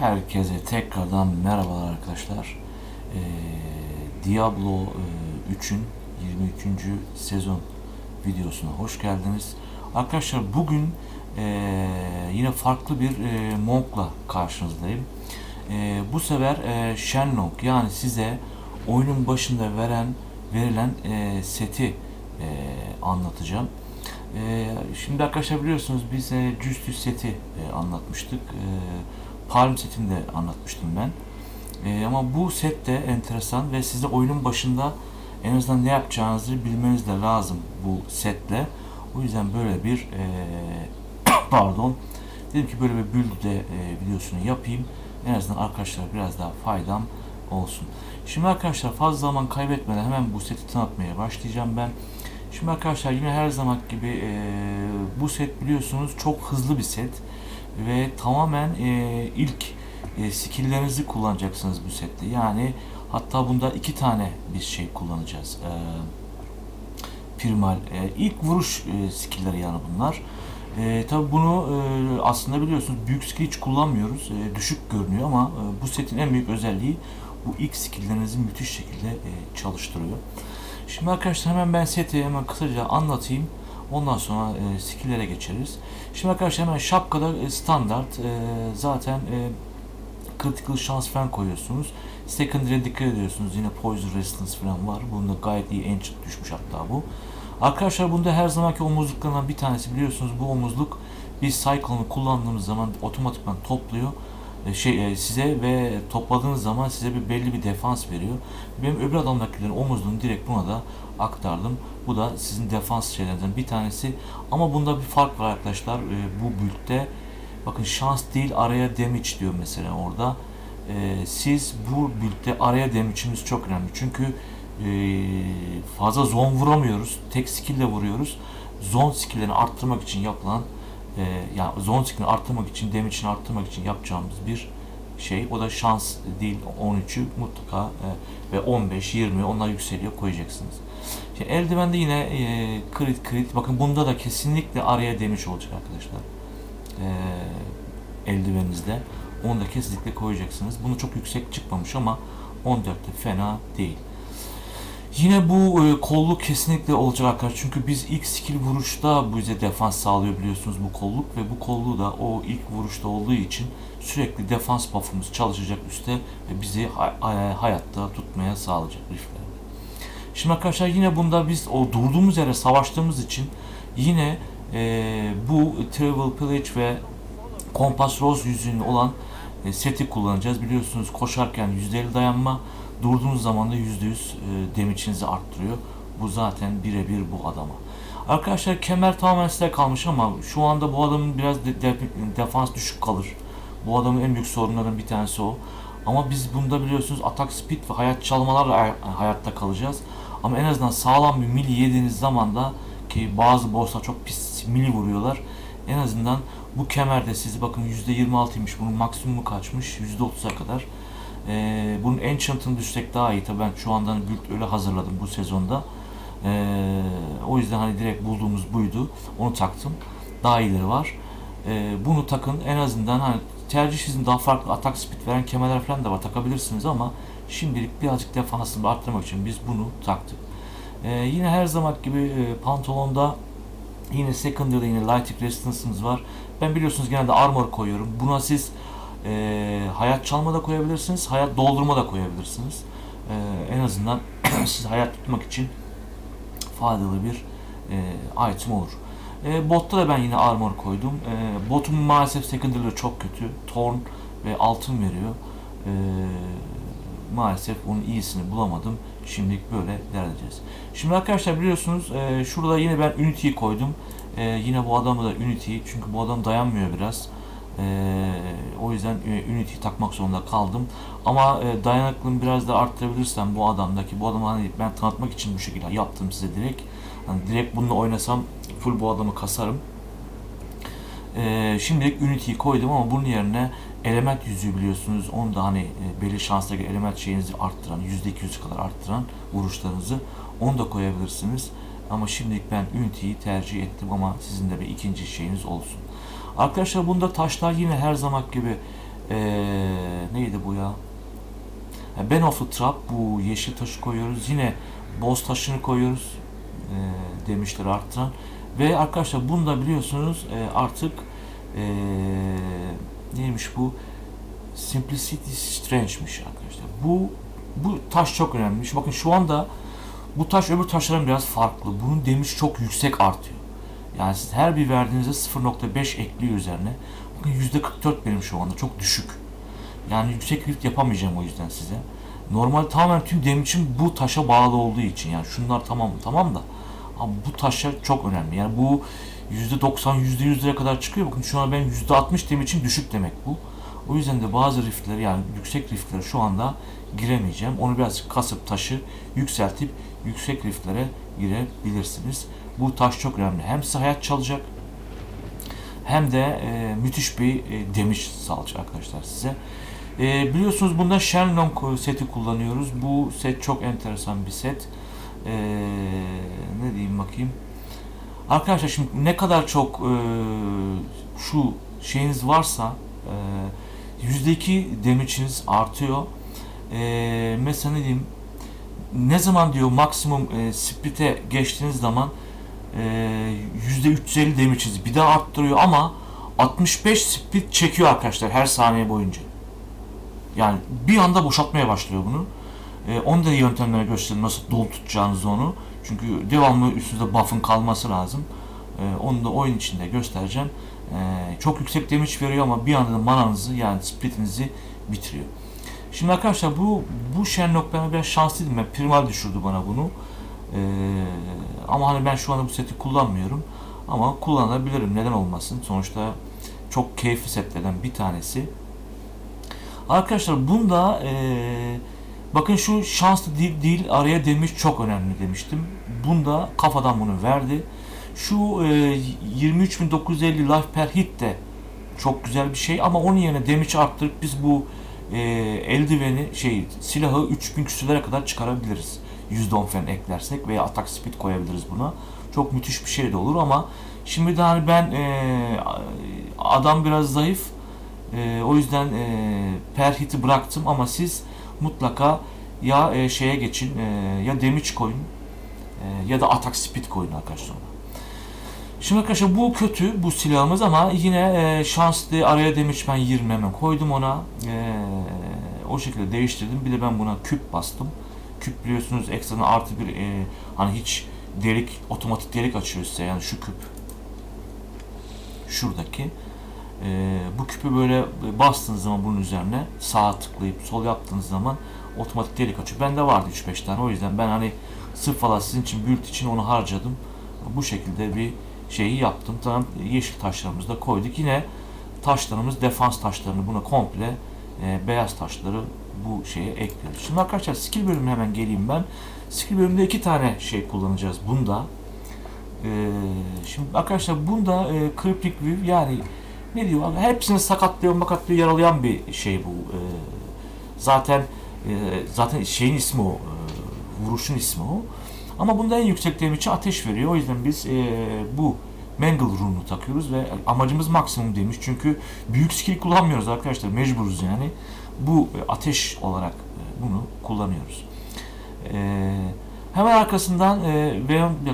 Herkese tekrardan merhabalar arkadaşlar. Ee, Diablo e, 3'ün 23. sezon videosuna hoş geldiniz. Arkadaşlar bugün e, yine farklı bir e, monkla karşınızdayım. E, bu sefer e, Shenlong yani size oyunun başında veren verilen e, seti e, anlatacağım. E, şimdi arkadaşlar biliyorsunuz biz e, Justus seti e, anlatmıştık. E, Palm setini de anlatmıştım ben. E, ama bu set de enteresan ve size oyunun başında en azından ne yapacağınızı bilmeniz de lazım bu setle. O yüzden böyle bir e, pardon dedim ki böyle bir build de e, videosunu yapayım. En azından arkadaşlar biraz daha faydam olsun. Şimdi arkadaşlar fazla zaman kaybetmeden hemen bu seti tanıtmaya başlayacağım ben. Şimdi arkadaşlar yine her zaman gibi e, bu set biliyorsunuz çok hızlı bir set ve tamamen e, ilk e, skilllerinizi kullanacaksınız bu sette. Yani hatta bunda iki tane bir şey kullanacağız. E, primal e, ilk vuruş e, skillleri yani bunlar. E, tabi bunu e, aslında biliyorsunuz büyük skill hiç kullanmıyoruz. E, düşük görünüyor ama e, bu setin en büyük özelliği bu ilk skilllerinizi müthiş şekilde e, çalıştırıyor. Şimdi arkadaşlar hemen ben seti hemen kısaca anlatayım. Ondan sonra e, skill'lere geçeriz. Şimdi arkadaşlar hemen şapkada e, standart e, zaten e, critical şans falan koyuyorsunuz. Secondary'e dikkat ediyorsunuz. Yine poison resistance falan var. Bunda gayet iyi ancient düşmüş hatta bu. Arkadaşlar bunda her zamanki omuzluklarından bir tanesi biliyorsunuz bu omuzluk bir cycle'ını kullandığımız zaman otomatikman topluyor e, şey size ve topladığınız zaman size bir belli bir defans veriyor. Benim öbür adamdakilerin omuzluğunu direkt buna da aktardım. Bu da sizin defans şeylerden bir tanesi. Ama bunda bir fark var arkadaşlar. E, bu build'de bakın şans değil araya damage diyor mesela orada. E, siz bu build'de araya damage'imiz çok önemli. Çünkü e, fazla zone vuramıyoruz. Tek skill vuruyoruz. Zone skill'lerini arttırmak için yapılan e, yani zone skill'ini arttırmak için, damage'ini arttırmak için yapacağımız bir şey. O da şans değil 13'ü mutlaka e, ve 15, 20 onlar yükseliyor koyacaksınız. Şimdi eldivende yine e, crit crit. Bakın bunda da kesinlikle araya damage olacak arkadaşlar. E, eldiveninizde. Onu da kesinlikle koyacaksınız. Bunu çok yüksek çıkmamış ama 14'te fena değil. Yine bu e, kolluk kesinlikle olacak arkadaşlar. Çünkü biz ilk skill vuruşta bize defans sağlıyor biliyorsunuz bu kolluk ve bu kolluğu da o ilk vuruşta olduğu için sürekli defans buff'ımız çalışacak üstte ve bizi hay- hay- hayatta tutmaya sağlayacak riftler. Şimdi arkadaşlar yine bunda biz o durduğumuz yere savaştığımız için yine e, bu Travel Pillage ve Kompas Rose yüzünün olan e, seti kullanacağız. Biliyorsunuz koşarken %50 dayanma, durduğunuz zaman da %100 e, damage'inizi arttırıyor. Bu zaten birebir bu adama. Arkadaşlar kemer tamamen size kalmış ama şu anda bu adamın biraz de- de- defans düşük kalır. Bu adamın en büyük sorunlarından bir tanesi o. Ama biz bunda biliyorsunuz atak speed ve hayat çalmalarla ay- hayatta kalacağız. Ama en azından sağlam bir mili yediğiniz zaman da ki bazı bosslar çok pis mili vuruyorlar. En azından bu kemerde sizi bakın %26'ymış bunun maksimumu kaçmış %30'a kadar. Ee, bunun enchant'ını düşsek daha iyi tabii ben şu andan build öyle hazırladım bu sezonda. Ee, o yüzden hani direkt bulduğumuz buydu. Onu taktım. Daha iyileri var. Ee, bunu takın en azından hani tercih sizin daha farklı atak speed veren kemerler falan da var takabilirsiniz ama şimdilik birazcık defansını arttırmak için biz bunu taktık. Ee, yine her zaman gibi e, pantolonda yine secondary'de yine light resistance'ımız var. Ben biliyorsunuz genelde armor koyuyorum. Buna siz e, hayat çalma da koyabilirsiniz, hayat doldurma da koyabilirsiniz. E, en azından siz hayat tutmak için faydalı bir e, item olur. E, botta da ben yine armor koydum. E, botum maalesef secondary'leri çok kötü. Torn ve altın veriyor. E, maalesef onun iyisini bulamadım. Şimdilik böyle derleyeceğiz. Şimdi arkadaşlar biliyorsunuz e, şurada yine ben Unity'yi koydum. E, yine bu adamı da Unity çünkü bu adam dayanmıyor biraz. E, o yüzden e, Unity takmak zorunda kaldım. Ama e, dayanıklılığımı biraz da arttırabilirsem bu adamdaki bu adamı hani ben tanıtmak için bu şekilde yaptım size direkt. Hani direkt bununla oynasam full bu adamı kasarım. E, şimdilik Unity'yi koydum ama bunun yerine element yüzüğü biliyorsunuz. Onu da hani e, belli şansdaki element şeyinizi arttıran, %200 kadar arttıran vuruşlarınızı onu da koyabilirsiniz. Ama şimdilik ben Unity'yi tercih ettim ama sizin de bir ikinci şeyiniz olsun. Arkadaşlar bunda taşlar yine her zaman gibi Ee, neydi bu ya? Ben of the Trap bu yeşil taşı koyuyoruz. Yine boz taşını koyuyoruz. Ee, demişler arttıran. Ve arkadaşlar bunu da biliyorsunuz e, artık e, neymiş bu? Simplicity Strange'miş arkadaşlar. Bu bu taş çok önemliymiş. Bakın şu anda bu taş öbür taşların biraz farklı. Bunun demiş çok yüksek artıyor. Yani siz her bir verdiğinizde 0.5 ekliyor üzerine. Bakın %44 benim şu anda çok düşük. Yani yüksek lift yapamayacağım o yüzden size. Normal tamamen tüm demiçim bu taşa bağlı olduğu için yani şunlar tamam tamam da ama bu taşlar çok önemli. Yani bu %90 %100'lere kadar çıkıyor. Bakın şu an benim %60 demiçim düşük demek bu. O yüzden de bazı riftleri yani yüksek riftlere şu anda giremeyeceğim. Onu birazcık kasıp taşı yükseltip yüksek riftlere girebilirsiniz. Bu taş çok önemli. Hem size hayat çalacak hem de e, müthiş bir e, demiş sağlayacak arkadaşlar size. E, biliyorsunuz bunda Shenlong seti kullanıyoruz. Bu set çok enteresan bir set. E, ne diyeyim bakayım. Arkadaşlar şimdi ne kadar çok e, şu şeyiniz varsa e, %2 damage'iniz artıyor. E, mesela ne diyeyim ne zaman diyor maksimum e, split'e geçtiğiniz zaman e, %350 damage'inizi bir daha arttırıyor ama 65 split çekiyor arkadaşlar her saniye boyunca. Yani bir anda boşaltmaya başlıyor bunu. E, onu da yöntemlere göstereyim nasıl dolu tutacağınızı onu. Çünkü devamlı üstünüzde buff'ın kalması lazım. E, onu da oyun içinde göstereceğim. E, çok yüksek damage veriyor ama bir anda da mananızı yani splitinizi bitiriyor. Şimdi arkadaşlar bu bu Shenlock ben biraz şanslıydım. Ben primal düşürdü bana bunu. Ee, ama hani ben şu anda bu seti kullanmıyorum. Ama kullanabilirim. Neden olmasın? Sonuçta çok keyifli setlerden bir tanesi. Arkadaşlar bunda ee, bakın şu şanslı değil, değil araya demiş çok önemli demiştim. Bunda kafadan bunu verdi. Şu ee, 23.950 life per hit de çok güzel bir şey ama onun yerine damage arttırıp biz bu e, eldiveni şey silahı 3000 küsürlere kadar çıkarabiliriz. %10 falan eklersek veya atak speed koyabiliriz buna. Çok müthiş bir şey de olur ama şimdi de hani ben e, adam biraz zayıf e, o yüzden e, per hit'i bıraktım ama siz mutlaka ya e, şeye geçin e, ya damage koyun e, ya da atak speed koyun arkadaşlar. Şimdi arkadaşlar bu kötü bu silahımız ama yine e, şanslı araya damage ben 20 hemen koydum ona. E, o şekilde değiştirdim. Bir de ben buna küp bastım. Küp biliyorsunuz ekstradan artı bir e, hani hiç delik otomatik delik açıyor size yani şu küp. Şuradaki. E, bu küpü böyle bastığınız zaman bunun üzerine sağa tıklayıp sol yaptığınız zaman otomatik delik açıyor. Bende vardı 3-5 tane o yüzden ben hani sırf falan sizin için build için onu harcadım. Bu şekilde bir şeyi yaptım. Tamam yeşil taşlarımızı da koyduk. Yine taşlarımız defans taşlarını buna komple e, beyaz taşları bu şeye ekliyoruz. Şimdi arkadaşlar skill bölümüne hemen geleyim ben. Skill bölümünde iki tane şey kullanacağız bunda. E, şimdi arkadaşlar bunda e, crippling view yani ne diyor? Hepsini sakatlıyor, makatlıyor, yaralayan bir şey bu. E, zaten e, zaten şeyin ismi o. E, vuruşun ismi o. Ama bunda en yüksek damage'i ateş veriyor. O yüzden biz e, bu Mangle Rune'u takıyoruz ve amacımız maksimum demiş. Çünkü büyük skill kullanmıyoruz arkadaşlar. Mecburuz yani. Bu ateş olarak e, bunu kullanıyoruz. E, hemen arkasından e,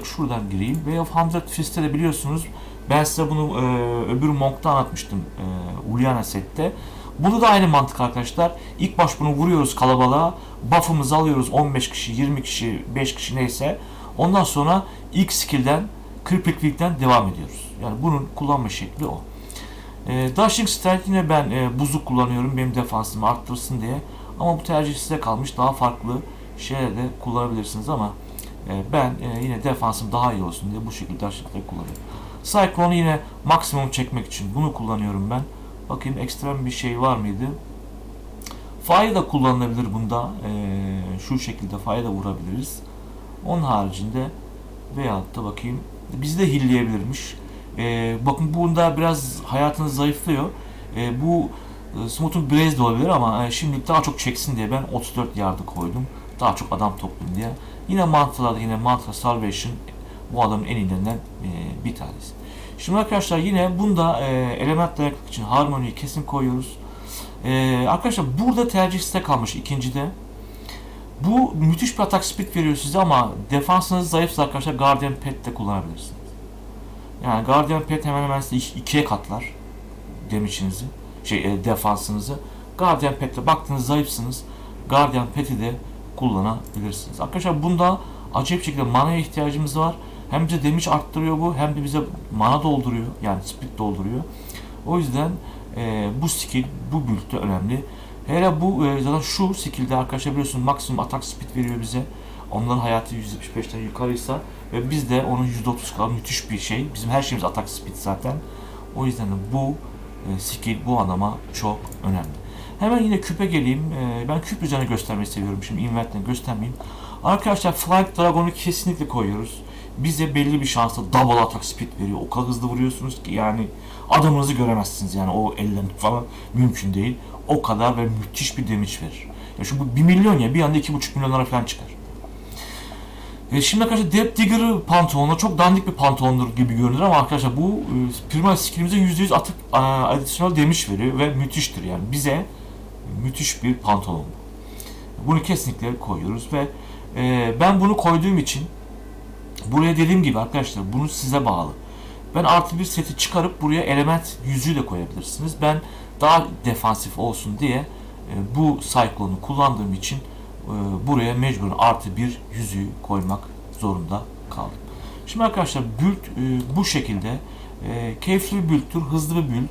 şuradan gireyim. Way of Hundred Fist'te de biliyorsunuz ben size bunu e, öbür Monk'ta anlatmıştım. E, Uliana sette. Bunu da aynı mantık arkadaşlar. İlk baş bunu vuruyoruz kalabalığa. Buff'ımızı alıyoruz 15 kişi, 20 kişi, 5 kişi neyse. Ondan sonra ilk skill'den, Week'ten devam ediyoruz. Yani bunun kullanma şekli o. E, Dashing Strike yine ben e, buzu kullanıyorum benim defansımı arttırsın diye. Ama bu tercih size kalmış. Daha farklı şeyler de kullanabilirsiniz ama e, ben e, yine defansım daha iyi olsun diye bu şekilde Dashing Strike kullanıyorum. Cyclone'u yine maksimum çekmek için bunu kullanıyorum ben. Bakayım ekstrem bir şey var mıydı? Fire da kullanılabilir bunda. Ee, şu şekilde fire da vurabiliriz. Onun haricinde veyahut da bakayım bizi de hilleyebilirmiş. Ee, bakın bunda biraz hayatınız zayıflıyor. Ee, bu e, Smooth'un Blaze de olabilir ama e, şimdilik daha çok çeksin diye ben 34 yardı koydum. Daha çok adam toplayayım diye. Yine mantralarda yine mantra salvation bu adamın en iyilerinden e, bir tanesi. Şimdi arkadaşlar yine bunda e, element dayanıklık için harmoniyi kesin koyuyoruz. Ee, arkadaşlar burada tercih size kalmış ikincide. Bu müthiş bir atak speed veriyor size ama defansınız zayıfsa arkadaşlar Guardian Pet de kullanabilirsiniz. Yani Guardian Pet hemen hemen size iki- ikiye katlar damage'inizi, şey e, defansınızı. Guardian Pet'le baktınız zayıfsınız. Guardian Pet'i de kullanabilirsiniz. Arkadaşlar bunda acayip şekilde manaya ihtiyacımız var. Hem bize damage arttırıyor bu hem de bize mana dolduruyor. Yani speed dolduruyor. O yüzden e, bu skill bu build'de önemli. Hele bu e, zaten şu skill'de arkadaşlar biliyorsunuz maksimum atak speed veriyor bize. Onların hayatı 175'ten yukarıysa ve biz de onun %30 kadar müthiş bir şey. Bizim her şeyimiz atak speed zaten. O yüzden de bu e, skill bu adama çok önemli. Hemen yine küpe geleyim. E, ben küp üzerine göstermeyi seviyorum. Şimdi invert'ten göstermeyeyim. Arkadaşlar Flying Dragon'u kesinlikle koyuyoruz. Bize belli bir şansla double atak speed veriyor. O kadar hızlı vuruyorsunuz ki yani adamınızı göremezsiniz yani o ellerini falan mümkün değil. O kadar ve müthiş bir damage verir. Ya şu bu 1 milyon ya bir anda 2,5 milyonlara falan çıkar. E şimdi arkadaşlar Depth Digger pantolonu çok dandik bir pantolondur gibi görünür ama arkadaşlar bu e, primal skillimize %100 atık e, damage veriyor ve müthiştir yani bize müthiş bir pantolon bu. Bunu kesinlikle koyuyoruz ve e, ben bunu koyduğum için buraya dediğim gibi arkadaşlar bunu size bağlı. Ben artı bir seti çıkarıp buraya element yüzüğü de koyabilirsiniz. Ben daha defansif olsun diye e, bu Cyclone'u kullandığım için buraya mecburen artı bir yüzüğü koymak zorunda kaldım. Şimdi arkadaşlar build e, bu şekilde e, keyifli bir build'tür, hızlı bir build.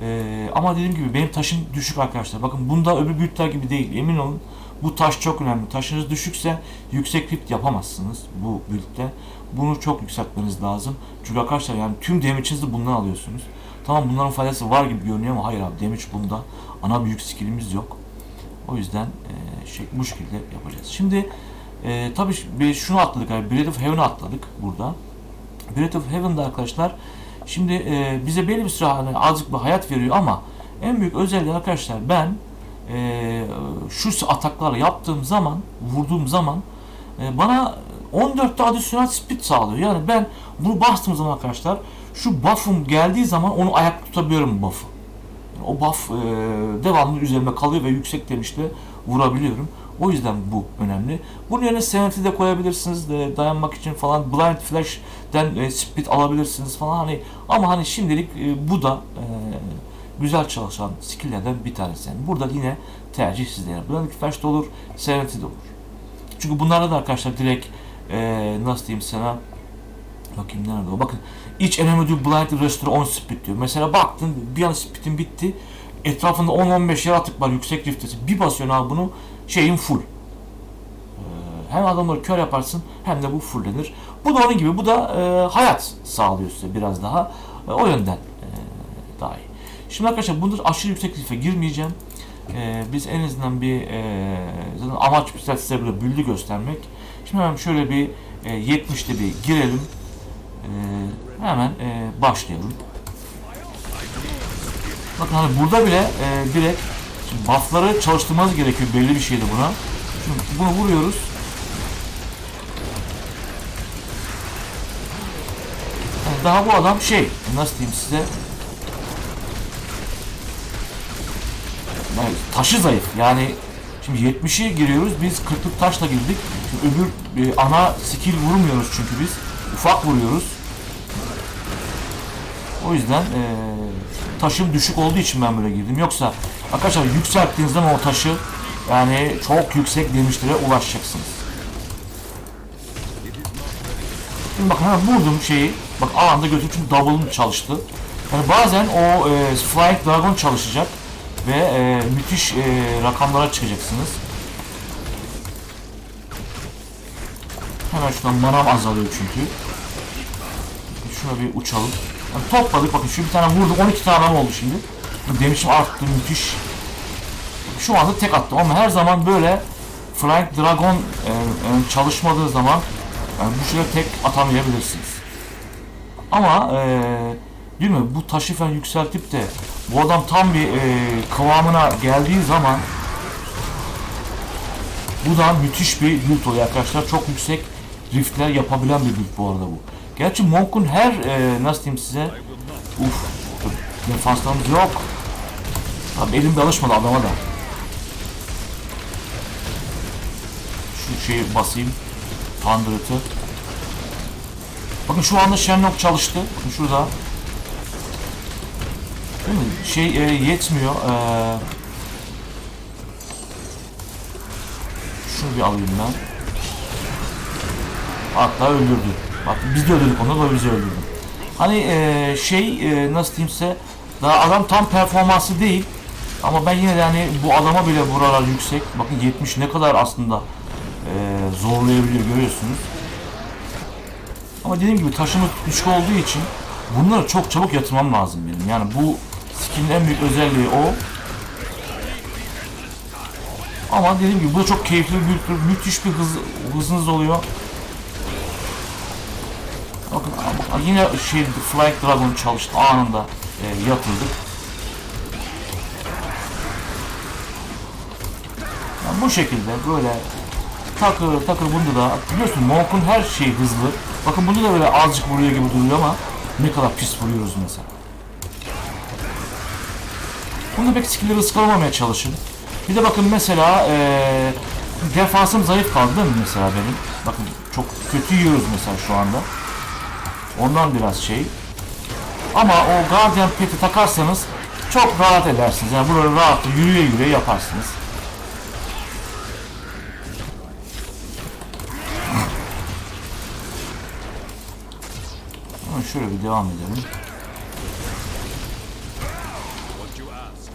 E, ama dediğim gibi benim taşım düşük arkadaşlar. Bakın bunda öbür build'ler gibi değil. Emin olun bu taş çok önemli. Taşınız düşükse yüksek crit yapamazsınız bu build'de. Bunu çok yükseltmeniz lazım. Çünkü arkadaşlar yani tüm damage'inizi bundan alıyorsunuz. Tamam bunların faydası var gibi görünüyor ama hayır abi damage bunda. Ana büyük skillimiz yok. O yüzden e, şey, bu şekilde yapacağız. Şimdi e, tabii biz şunu atladık abi. Breath of Heaven'ı atladık burada. Breath of Heaven'da arkadaşlar şimdi e, bize belli bir süre hani azıcık bir hayat veriyor ama en büyük özelliği arkadaşlar ben e, şu ataklarla yaptığım zaman vurduğum zaman e, bana 14'te adisyonel speed sağlıyor. Yani ben bunu bastığım zaman arkadaşlar şu buff'um geldiği zaman onu ayakta tutabiliyorum bu buff'ı. Yani o buff e, devamlı üzerime kalıyor ve yüksek demişle vurabiliyorum. O yüzden bu önemli. Bunun yerine Sanity de koyabilirsiniz de dayanmak için falan. Blind Flash'den e, speed alabilirsiniz falan hani ama hani şimdilik e, bu da e, güzel çalışan skill'lerden bir tanesi. Yani burada yine tercih sizde. Yani Blind Flash de olur, Sanity de olur. Çünkü bunlarda da arkadaşlar direkt e, nasıl diyeyim sana bakayım nerede o bakın each enemy do blind restore 10 speed diyor. Mesela baktın bir an speedin bitti etrafında 10-15 yaratık var yüksek riftesi bir basıyorsun abi bunu şeyin full. Ee, hem adamları kör yaparsın hem de bu fullenir. Bu da onun gibi bu da e, hayat sağlıyor size biraz daha. E, o yönden e, daha iyi. Şimdi arkadaşlar bunda aşırı yüksek rifte girmeyeceğim. E, biz en azından bir e, zaten amaç bir size böyle büllü göstermek. Şimdi hemen şöyle bir e, 70'te bir girelim. E, hemen e, başlayalım. Bakın hani burada bile e, direkt şimdi buffları çalıştırmanız gerekiyor belli bir şeydi buna. Şimdi bunu vuruyoruz. Yani daha bu adam şey nasıl diyeyim size? Yani taşı zayıf. Yani şimdi 70'e giriyoruz biz 40'lık taşla girdik. Şimdi öbür e, ana skill vurmuyoruz çünkü biz. Ufak vuruyoruz o yüzden e, taşım düşük olduğu için ben böyle girdim yoksa arkadaşlar yükselttiğiniz zaman o taşı yani çok yüksek demişlere ulaşacaksınız Şimdi bakın hemen vurdum şeyi. Bak anında götür çünkü double'ım çalıştı. Yani bazen o e, Flying Dragon çalışacak ve e, müthiş e, rakamlara çıkacaksınız. Hemen şuradan manam azalıyor çünkü. Şuna bir uçalım. Yani topladık bakın şu bir tane vurdum 12 tane oldu şimdi. Demişim arttı müthiş. Şu anda tek attım ama her zaman böyle Flying Dragon e, e, çalışmadığı zaman yani bu şekilde tek atamayabilirsiniz. Ama e, değil mi bu taşı falan yükseltip de bu adam tam bir e, kıvamına geldiği zaman bu da müthiş bir build oluyor arkadaşlar. Çok yüksek riftler yapabilen bir build bu arada bu. Gerçi Monk'un her e, nasıl diyeyim size uf defanslarımız yok. Abi elim de alışmadı adama da. Şu şeyi basayım. Thunder'ı. Bakın şu anda Shenlong çalıştı. Bakın şurada. Değil mi? Şey e, yetmiyor. E, şunu bir alayım ben. Hatta öldürdü. Bak biz de öldürdük onu da bizi öldürdü. Hani e, şey e, nasıl diyeyimse daha adam tam performansı değil. Ama ben yine de hani bu adama bile buralar yüksek. Bakın 70 ne kadar aslında e, zorlayabiliyor görüyorsunuz. Ama dediğim gibi taşımız düşük olduğu için bunları çok çabuk yatırmam lazım benim. Yani bu skill'in en büyük özelliği o. Ama dediğim gibi bu da çok keyifli, bir- müthiş bir hız, hızınız oluyor. Bakın yine şey Flight Dragon çalıştı anında e, yatırdık. Yani bu şekilde böyle takır takır bunda da biliyorsun Monk'un her şeyi hızlı. Bakın bunda da böyle azıcık vuruyor gibi duruyor ama ne kadar pis vuruyoruz mesela. Bunda pek skill'leri ıskalamamaya çalışın. Bir de bakın mesela eee defansım zayıf kaldı değil mi mesela benim? Bakın çok kötü yiyoruz mesela şu anda. Ondan biraz şey. Ama o Guardian Pet'i takarsanız çok rahat edersiniz. Yani burada rahat yürüye yürüye yaparsınız. Ama şöyle bir devam edelim.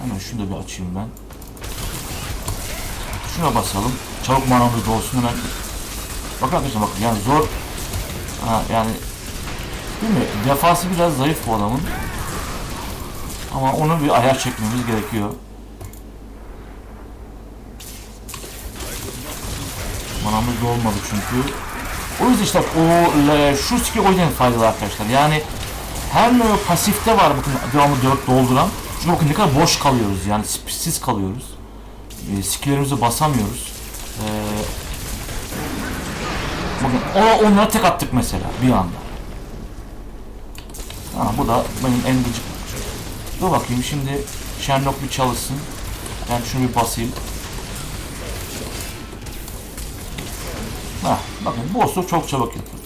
Hemen şunu da bir açayım ben. Şuna basalım. Çabuk manamız dolsun hemen. Bakın arkadaşlar bakın yani zor. Ha, yani değil mi? Defası biraz zayıf bu adamın. Ama onu bir ayar çekmemiz gerekiyor. Manamız dolmadı çünkü. O yüzden işte o şu skill o yüzden faydalı arkadaşlar. Yani her ne pasifte var bakın devamlı dört dolduran. Çünkü bakın ne kadar boş kalıyoruz yani spisiz kalıyoruz. E, skilllerimizi basamıyoruz. E, bakın o, onlara tek attık mesela bir anda. Ha, bu da benim en gıcık. Dur bakayım şimdi Sherlock bir çalışsın. Ben şunu bir basayım. Ha, bakın boss'u çok çabuk yapıyor.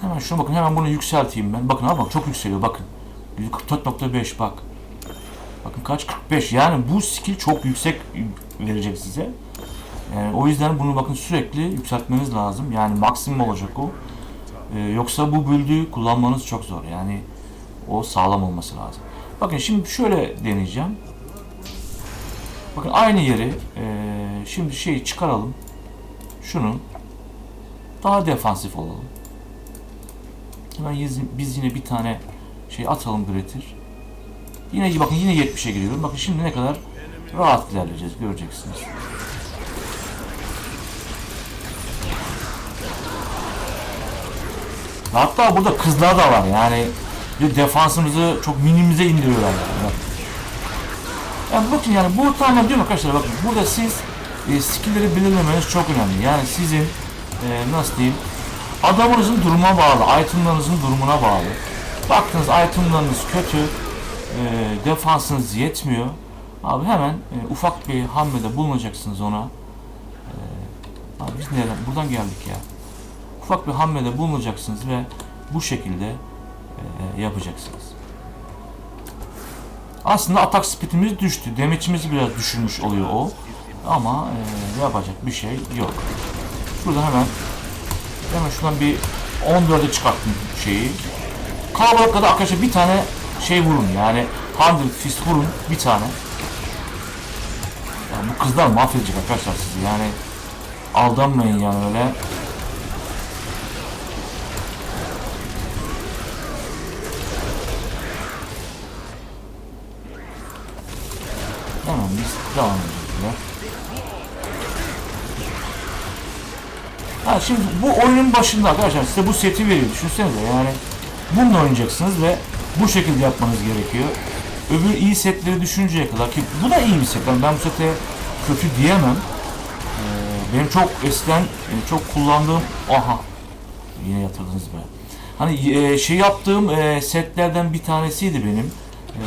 Hemen şuna bakın hemen bunu yükselteyim ben. Bakın bak çok yükseliyor bakın. 144.5 bak. Bakın kaç 45 yani bu skill çok yüksek verecek size. Yani o yüzden bunu bakın sürekli yükseltmeniz lazım. Yani maksimum olacak o. Ee, yoksa bu build'i kullanmanız çok zor. Yani o sağlam olması lazım. Bakın şimdi şöyle deneyeceğim. Bakın aynı yeri eee, şimdi şeyi çıkaralım. Şunu daha defansif olalım. Hemen biz yine bir tane şey atalım Gretir. Yine bakın yine 70'e giriyorum. Bakın şimdi ne kadar rahat ilerleyeceğiz göreceksiniz. Hatta burada kızlar da var yani bir defansımızı çok minimize indiriyorlar yani. Yani bakın yani bu tamamen diyorum arkadaşlar bakın burada siz e, skill'leri belirlemeniz çok önemli. Yani sizin e, nasıl diyeyim adamınızın durumuna bağlı, itemlarınızın durumuna bağlı. Baktınız itemlarınız kötü, e, defansınız yetmiyor. Abi hemen e, ufak bir hamlede bulunacaksınız ona. E, abi biz nereden? Buradan geldik ya. Ufak bir hamlede bulunacaksınız ve bu şekilde e, yapacaksınız. Aslında atak speedimiz düştü. Damage'imizi biraz düşürmüş oluyor o. Ama e, yapacak bir şey yok. Şurada hemen hemen şuradan bir 14'e çıkarttım şeyi. Kalabalıkta da arkadaşlar bir tane şey vurun yani 100 fist vurun bir tane. Yani bu kızlar mahvedecek arkadaşlar sizi yani aldanmayın yani öyle. Hemen biz devam ediyoruz. Ha şimdi bu oyunun başında arkadaşlar size bu seti veriyor. Düşünsenize yani bununla oynayacaksınız ve bu şekilde yapmanız gerekiyor. Öbür iyi setleri düşünceye kadar ki bu da iyi bir set. Yani ben bu sete kötü diyemem. Ee, benim çok eskiden e, çok kullandığım aha Yine yatırdınız be. Hani e, şey yaptığım e, setlerden bir tanesiydi benim. E,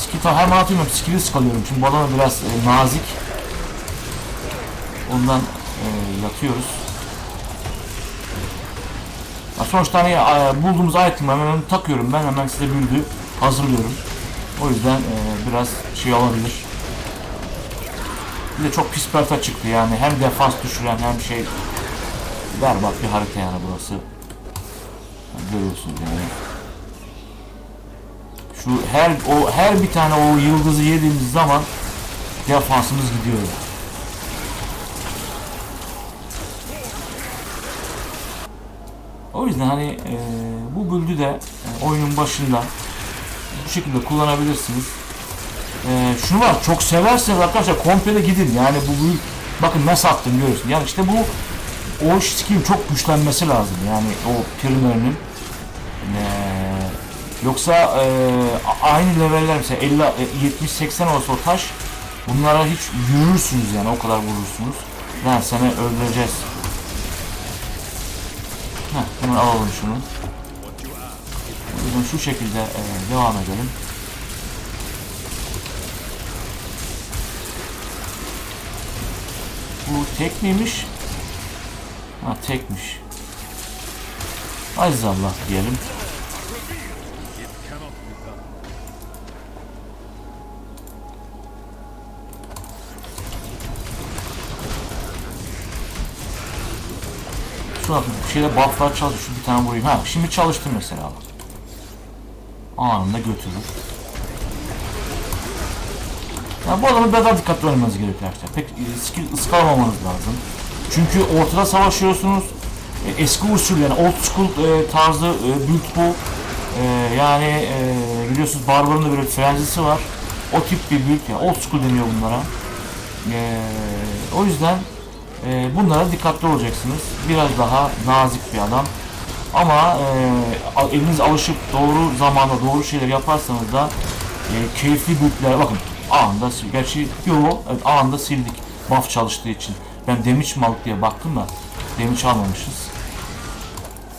skill hemen hatırlıyorum. Skill'i skalıyorum. Çünkü bu biraz e, nazik. Ondan e, yatıyoruz. Ya sonuçta hani e, bulduğumuz item'ı hemen takıyorum ben hemen size büyüdü hazırlıyorum. O yüzden e, biraz şey olabilir. Bir de çok pis harita çıktı yani hem defans düşüren hem şey berbat bir harita yani burası. Yani görüyorsunuz yani. Şu her o her bir tane o yıldızı yediğimiz zaman defansımız gidiyor. yani. O yüzden hani e, bu build'i de e, oyunun başında bu şekilde kullanabilirsiniz. E, şunu var çok severseniz arkadaşlar komple gidin yani bu build bakın nasıl attım görüyorsun. Yani işte bu o skill çok güçlenmesi lazım yani o primerinin. E, yoksa e, aynı leveller mesela 50 e, 70-80 olsa o taş bunlara hiç yürürsünüz yani o kadar vurursunuz. Yani seni öldüreceğiz. Heh, hemen alalım şunu. Yüzden şu şekilde e, devam edelim. Bu tek miymiş? Ha tekmiş. Aziz Allah diyelim. Şu an bir şeyde bufflar çalışıyor. Şu bir tane vurayım. Ha şimdi çalıştı mesela. Anında götürür. Yani bu adamı biraz daha dikkatli oynamanız gerekiyor arkadaşlar. Pek e, skill ıskalamamanız lazım. Çünkü ortada savaşıyorsunuz. E, eski usul yani old school e, tarzı build bu. Yani biliyorsunuz Barbar'ın da böyle frenzisi var. O tip bir build yani old school deniyor bunlara. O yüzden e, bunlara dikkatli olacaksınız. Biraz daha nazik bir adam. Ama e, eliniz alışıp doğru zamanda doğru şeyler yaparsanız da e, keyifli build'ler bakın anında. Gerçi yo evet, anında sildik buff çalıştığı için. Ben damage mi diye baktım da damage almamışız.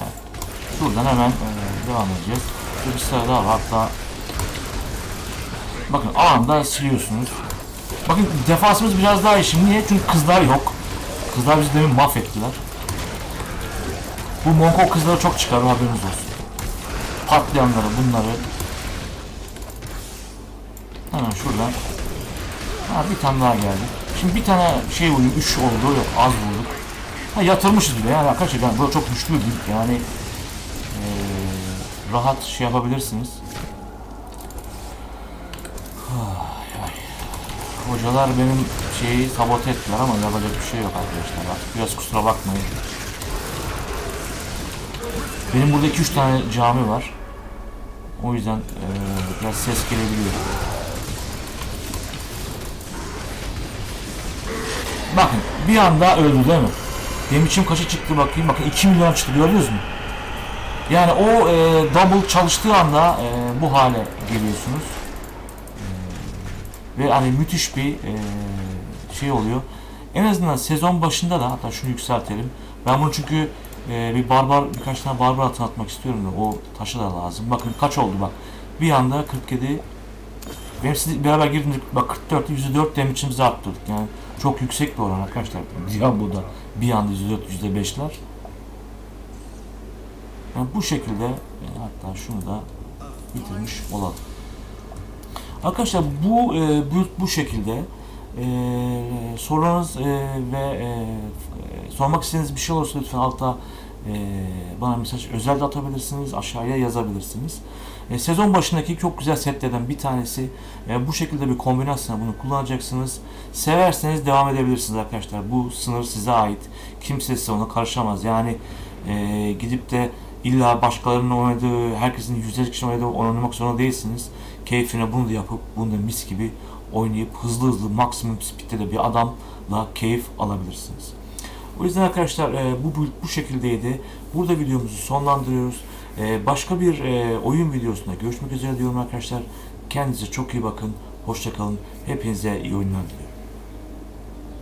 Evet. Şuradan hemen e, devam edeceğiz. Şurada bir sıra daha var hatta Bakın anında siliyorsunuz. Bakın defansımız biraz daha iyi şimdi. Niye? Çünkü kızlar yok. Kızlar bizi demin mahvettiler. Bu Monko kızları çok çıkar haberiniz olsun. Patlayanları bunları. Hemen şuradan. Ha bir tane daha geldi. Şimdi bir tane şey vurayım. Üç oldu. Yok az vurduk. Ha yatırmışız bile yani arkadaşlar yani bu çok güçlü build yani eee, rahat şey yapabilirsiniz. Hocalar benim şeyi sabote ettiler ama yapacak bir şey yok arkadaşlar. Artık biraz kusura bakmayın. Benim burada 2-3 tane cami var. O yüzden eee, biraz ses gelebiliyor. Bakın bir anda öldü değil mi? Benim içim kaça çıktı bakayım. Bakın 2 milyon çıktı gördünüz mü? Yani o e, double çalıştığı anda e, bu hale geliyorsunuz. Ve hani müthiş bir e, şey oluyor. En azından sezon başında da hatta şunu yükseltelim. Ben bunu çünkü e, bir barbar birkaç tane barbar atın atmak istiyorum da o taşı da lazım. Bakın kaç oldu bak. Bir anda 47 benim siz beraber girdiğimde bak 44 %4 damage'imizi arttırdık. Yani çok yüksek bir oran arkadaşlar. Diablo'da bir anda %4 %5'ler. Yani bu şekilde e, hatta şunu da bitirmiş olalım. Arkadaşlar bu e, build bu şekilde. E, sorularınız e, ve e, e, sormak istediğiniz bir şey olursa lütfen alta e, bana mesaj özel de atabilirsiniz, aşağıya yazabilirsiniz. E, sezon başındaki çok güzel setlerden bir tanesi. E, bu şekilde bir kombinasyona bunu kullanacaksınız. Severseniz devam edebilirsiniz arkadaşlar. Bu sınır size ait. Kimse size ona karışamaz. Yani e, gidip de illa başkalarının oynadığı, herkesin yüzlerce kişi oynadığı oynamak zorunda değilsiniz. Keyfine bunu da yapıp bunu da mis gibi oynayıp hızlı hızlı maksimum speed'de de bir adamla keyif alabilirsiniz. O yüzden arkadaşlar e, bu bu şekildeydi. Burada videomuzu sonlandırıyoruz. E, başka bir e, oyun videosunda görüşmek üzere diyorum arkadaşlar. Kendinize çok iyi bakın. Hoşçakalın. Hepinize iyi oyunlar diliyorum.